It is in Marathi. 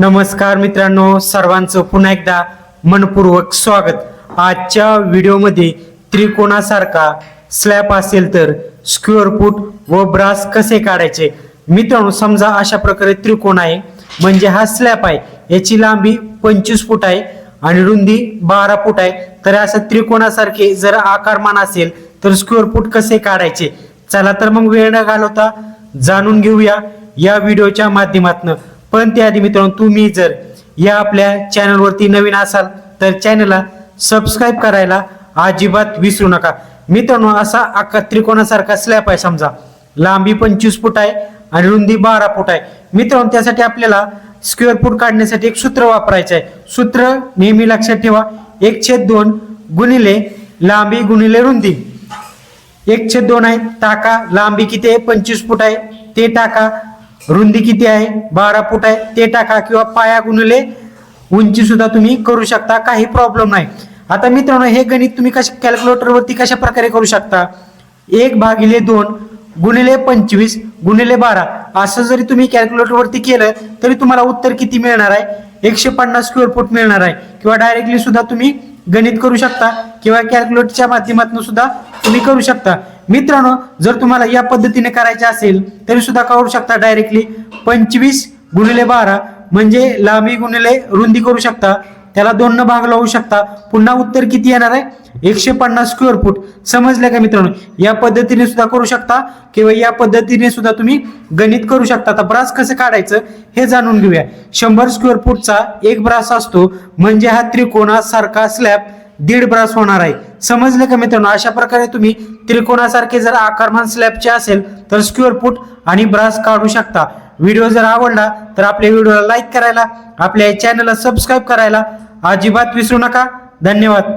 नमस्कार मित्रांनो सर्वांचं पुन्हा एकदा मनपूर्वक स्वागत. आजच्या व्हिडिओमध्ये त्रिकोणासारखा स्लॅब असेल तर स्क्वेअर फूट व ब्रास कसे काढायचे? मित्रांनो समजा अशा प्रकारे त्रिकोण आहे. म्हणजे हा स्लॅब आहे. याची लांबी पंचवीस फूट आहे आणि रुंदी बारा फूट आहे. तर असं त्रिकोणासारखे जर आकारमान असेल तर स्क्वेअर फूट कसे काढायचे? चला तर मग वेळ न घालवता जाणून घेऊया या व्हिडिओच्या माध्यमातून. पण त्याआधी मित्रांनो तुम्ही जर या आपल्या चॅनलवरती नवीन असाल तर चॅनलला सबस्क्राईब करायला अजिबात विसरू नका. मित्रांनो असा अका त्रिकोणासारखा स्लॅब आहे समजा. लांबी पंचवीस फूट आहे आणि रुंदी बारा फूट आहे. मित्रांनो त्यासाठी आपल्याला स्क्वेअर फूट काढण्यासाठी एक सूत्र वापरायचं आहे. सूत्र नेहमी लक्षात ठेवा. एक छेद दोन गुणिले लांबी गुणिले रुंदी. एक छेद दोन आहे. टाका. लांबी किती आहे? पंचवीस फूट आहे. ते टाका. रुंदी किती आहे? बारा फूट आहे. ते टाका किंवा पाया गुणले उंची सुद्धा तुम्ही करू शकता. काही प्रॉब्लेम नाही. आता मित्रांनो हे गणित तुम्ही कशा कॅल्क्युलेटरवरती कशा प्रकारे करू शकता? एक भागिले दोन गुणिले पंचवीस गुणिले बारा. असं जरी तुम्ही कॅल्क्युलेटरवरती केलं तरी तुम्हाला उत्तर किती मिळणार आहे? एकशे पन्नास स्क्वेअर फूट मिळणार आहे. किंवा डायरेक्टली सुद्धा तुम्ही गणित करू शकता. किंवा कॅल्क्युलेटरच्या माध्यमातून सुद्धा तुम्ही करू शकता. मित्रांनो जर तुम्हाला या पद्धतीने करायचे असेल तरी सुद्धा करू शकता डायरेक्टली पंचवीस गुणिले बारा म्हणजे लांबी गुणिले रुंदी करू शकता. त्याला दोन न भाग लावू शकता. पुन्हा उत्तर किती येणार आहे? एकशे पन्नास स्क्वेअर फूट समजलं का मित्रांनो? या पद्धतीने सुद्धा करू शकता. किंवा या पद्धतीने सुद्धा तुम्ही गणित करू शकता. आता ब्रास कसं काढायचं हे जाणून घेऊया. शंभर स्क्वेअर फूटचा एक ब्रास असतो. म्हणजे हा त्रिकोणासारखा स्लॅब दीड ब्रास होणार आहे. समजलं का मित्रांनो? अशा प्रकारे तुम्ही त्रिकोणासारखे जर आकारमान स्लॅबचे असेल तर स्क्युअर फूट आणि ब्रास काढू शकता. व्हिडिओ जर आवडला तर आपल्या व्हिडिओला लाईक करायला आपल्या चॅनलला सबस्क्राईब करायला अजिबात विसरू नका. धन्यवाद.